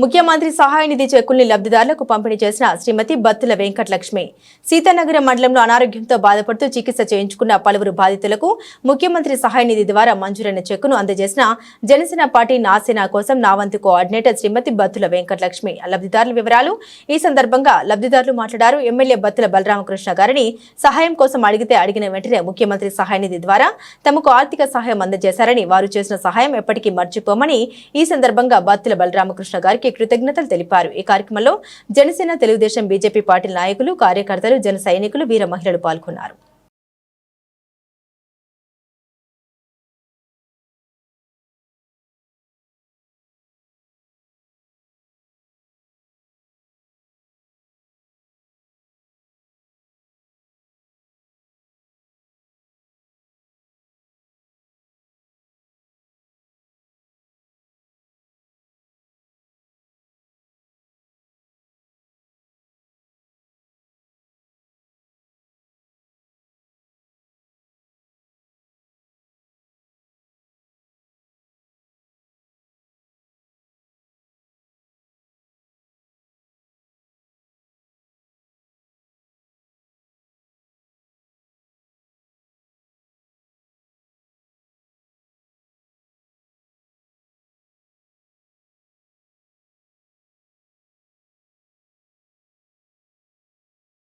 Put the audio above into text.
ముఖ్యమంత్రి సహాయ నిధి చెక్కుల్ని లబ్ధిదారులకు పంపిణీ చేసిన శ్రీమతి బత్తుల వెంకటలక్ష్మి. సీతానగరం మండలంలో అనారోగ్యంతో బాధపడుతూ చికిత్స చేయించుకున్న పలువురు బాధితులకు ముఖ్యమంత్రి సహాయ నిధి ద్వారా మంజూరైన చెక్కును అందజేసిన జనసేన పార్టీ నాసేన కోసం నావంతు కోఆర్డినేటర్ శ్రీమతి బత్తుల వెంకటలక్ష్మి. లబ్ధిదారుల వివరాలు ఈ సందర్భంగా లబ్ధిదారులు మాట్లాడారు. ఎమ్మెల్యే బత్తుల బలరామకృష్ణ గారిని సహాయం కోసం అడిగితే అడిగిన వెంటనే ముఖ్యమంత్రి సహాయ నిధి ద్వారా తమకు ఆర్థిక సహాయం అందజేశారని వారు చేసిన సహాయం ఎప్పటికీ మర్చిపోమని ఈ సందర్భంగా బత్తుల బలరామకృష్ణ గారికి కృతజ్ఞతలు తెలిపారు. ఈ కార్యక్రమంలో జనసేన తెలుగుదేశం బీజేపీ పార్టీ నాయకులు కార్యకర్తలు జన సైనికులు వీర మహిళలు పాల్గొన్నారు.